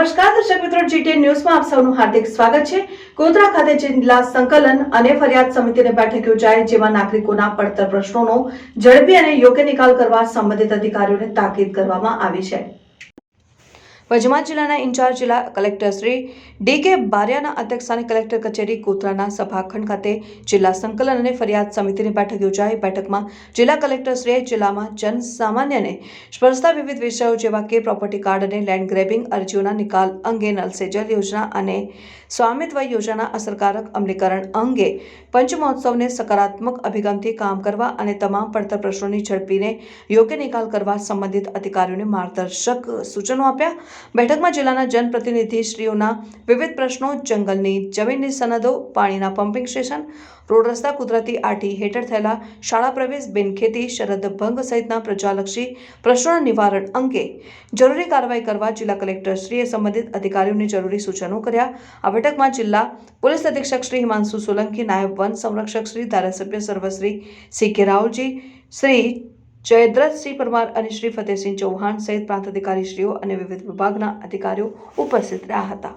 નમસ્કાર, દર્શક મિત્રો જીટીએન ન્યૂઝમાં આપ સૌનું હાર્દિક સ્વાગત છે. ગોધરા ખાતે જિલ્લા સંકલન અને ફરિયાદ સમિતિની બેઠક યોજાઈ, જેમાં નાગરિકોના પડતર પ્રશ્નોનો ઝડપી અને યોગ્ય નિકાલ કરવા સંબંધિત અધિકારીઓને તાકીદ કરવામાં આવી છે. પંચમહાલ જિલ્લાના ઇન્ચાર્જ જિલ્લા કલેક્ટર શ્રી ડી કે બારિયાના અધ્યક્ષસ્થાને કલેક્ટર કચેરી કોતરાના સભાખંડ ખાતે જિલ્લા સંકલન અને ફરિયાદ સમિતિની બેઠક યોજાઈ. બેઠકમાં જિલ્લા કલેક્ટરશ્રીએ જિલ્લામાં જન સામાન્યને સ્પર્શતા વિવિધ વિષયો જેવા કે પ્રોપર્ટી કાર્ડ અને લેન્ડ ગ્રેબિંગ અરજીઓના નિકાલ અંગે નલ સે જલ યોજના અને સ્વામિત્વ યોજનાના અસરકારક અમલીકરણ અંગે પંચમહોત્સવને સકારાત્મક અભિગમથી કામ કરવા અને તમામ પડતર પ્રશ્નોની ઝડપીને યોગ્ય નિકાલ કરવા સંબંધિત અધિકારીઓને માર્ગદર્શક સૂચનો આપ્યા. બેઠકમાં જિલ્લાના જનપ્રતિનિધિશ્રીઓના વિવિધ પ્રશ્નો, જંગલની જમીનની સનદો, પાણીના પમ્પિંગ સ્ટેશન, રોડ રસ્તા કુદરતી આટી હેઠળ થયેલા શાળા પ્રવેશ, બિનખેતી, શરદ ભંગ સહિતના પ્રજાલક્ષી પ્રશ્નોના નિવારણ અંગે જરૂરી કાર્યવાહી કરવા જિલ્લા કલેક્ટરશ્રીએ સંબંધિત અધિકારીઓને જરૂરી સૂચનો કર્યા. આ બેઠકમાં જિલ્લા પોલીસ અધિક્ષક શ્રી હિમાંશુ સોલંકી, નાયબ વન સંરક્ષક શ્રી, ધારાસભ્ય સર્વશ્રી સી કે રાવલજી શ્રી જયદ્રથસિંહ પરમાર અને શ્રી ફતેહસિંહ ચૌહાણ સહિત પ્રાંત અધિકારીશ્રીઓ અને વિવિધ વિભાગના અધિકારીઓ ઉપસ્થિત રહ્યા હતા.